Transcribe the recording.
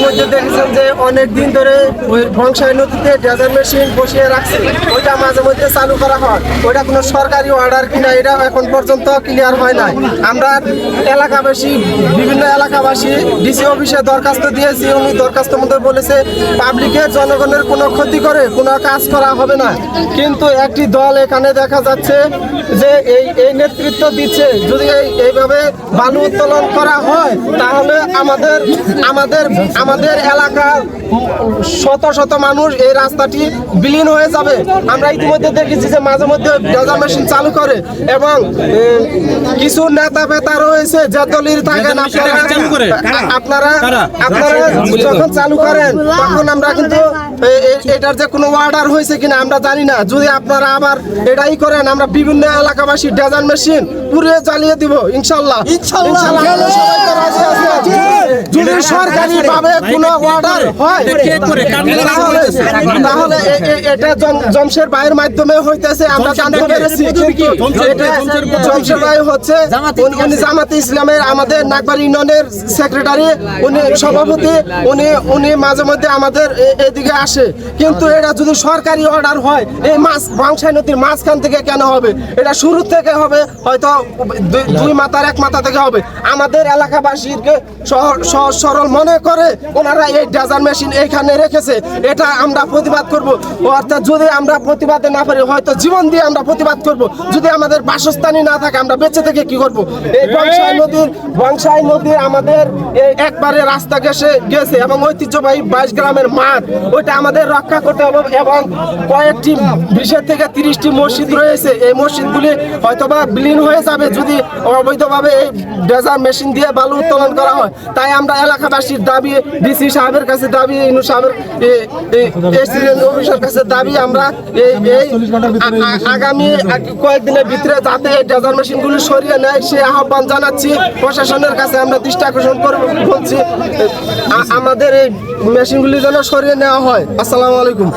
ইতিমধ্যে দেখেছেন যে ধরে ওই বংশাই নদীতে মেশিন বসিয়ে রাখছে, ওইটা মাঝে মধ্যে চালু করা হয়। ওইটা কোনো সরকারি অর্ডার কিনা এটা এখন পর্যন্ত ক্লিয়ার হয় নাই। আমরা এলাকাবাসী, বিভিন্ন এলাকাবাসী ডিসি অফিসে দরখাস্ত দিয়েছি, উনি দরখাস্তের মধ্যে বলেছে পাবলিকের জনগণের কোনো ক্ষতি করে, কোনো কাজ করা হবে না। কিন্তু একটি দল এখানে দেখা যাচ্ছে যে এই এই নেতৃত্ব দিচ্ছে, যদি এইভাবে বালু উত্তোলন করা হয়, তাহলে আমাদের আমাদের আমাদের এলাকার শত শত মানুষ এই রাস্তাটি বিলীন হয়ে যাবে। আমরা ইতিমধ্যে দেখেছি যে মাঝে মধ্যে ডেজার মেশিন চালু করে এবং কিছু নেতা ফেতা রয়েছে যে দলিল থাকেন আপনারা। আপনারা আপনারা যখন চালু করেন তখন আমরা কিন্তু এটার যে কোনো অর্ডার হয়েছে কিনা আমরা জানি না। যদি আপনারা আবার এটাই করেন আমরা বিভিন্ন এলাকাবাসী ডেজার মেশিন পুরে জ্বালিয়ে দিব ইনশাল্লাহ। ইনশাল্লাহ। যদি সরকারি ভাবে কোনো অর্ডার হয়? তাহলে এটা জমশের ভাইয়ের মাধ্যমে হইতেছে আমরা জানতে পেরেছি। জমশের ভাই হচ্ছে উনি জামাতে ইসলামের আমাদের নাগবাড়ি ইউনিয়নের সেক্রেটারি উনি সভাপতি উনি উনি মাঝে মধ্যে আমাদের এদিকে আসে। কিন্তু এটা যদি সরকারি অর্ডার হয় এই মাছ বাংশাই নদীর মাঝখান থেকে কেন হবে? এটা শুরু থেকে হবে হয়তো দুই- মাথার এক মাথা থেকে হবে। আমাদের এলাকাবাসীকে সহ- সরল মনে করে ওনারা এই ডেজার মেশিন এখানে রেখেছে। এটা আমরা প্রতিবাদ করব। অর্থাৎ যদি আমরা প্রতিবাদে না পারি, হয়তো জীবন দিয়ে আমরা প্রতিবাদ করব। যদি আমাদের বাসস্থানই না থাকে, আমরা বেঁচে থেকে কি করব? এই বংশাই নদীর বংশাই নদীর আমাদের একবারে রাস্তা গেছে গেছে এবং ঐতিহ্যবাহী বাইশ গ্রামের মাঠ, ওইটা আমাদের রক্ষা করতে হবে এবং কয়েকটি বিশের থেকে তিরিশটি মসজিদ রয়েছে। এই মসজিদগুলি হয়তোবা বিলীন হয়ে যাবে যদি অবৈধভাবে এই ডেজার মেশিন দিয়ে বালু উত্তোলন করা হয়। তাই আমরা এলাকাবাসীর দাবি, ডিসি সাহেবের কাছে দাবি, ইনু সাহেবের অফিসের কাছে দাবি, আমরা এই আগামী কয়েকদিনের ভিতরে যাতে এই ডেজার মেশিনগুলি সরিয়ে নেয়, সে আহ্বান জানাচ্ছি। প্রশাসনের কাছে আমরা দৃষ্টি আকর্ষণ বলছি আমাদের এই মেশিনগুলি যেন সরিয়ে নেওয়া হয়। আসসালামু আলাইকুম।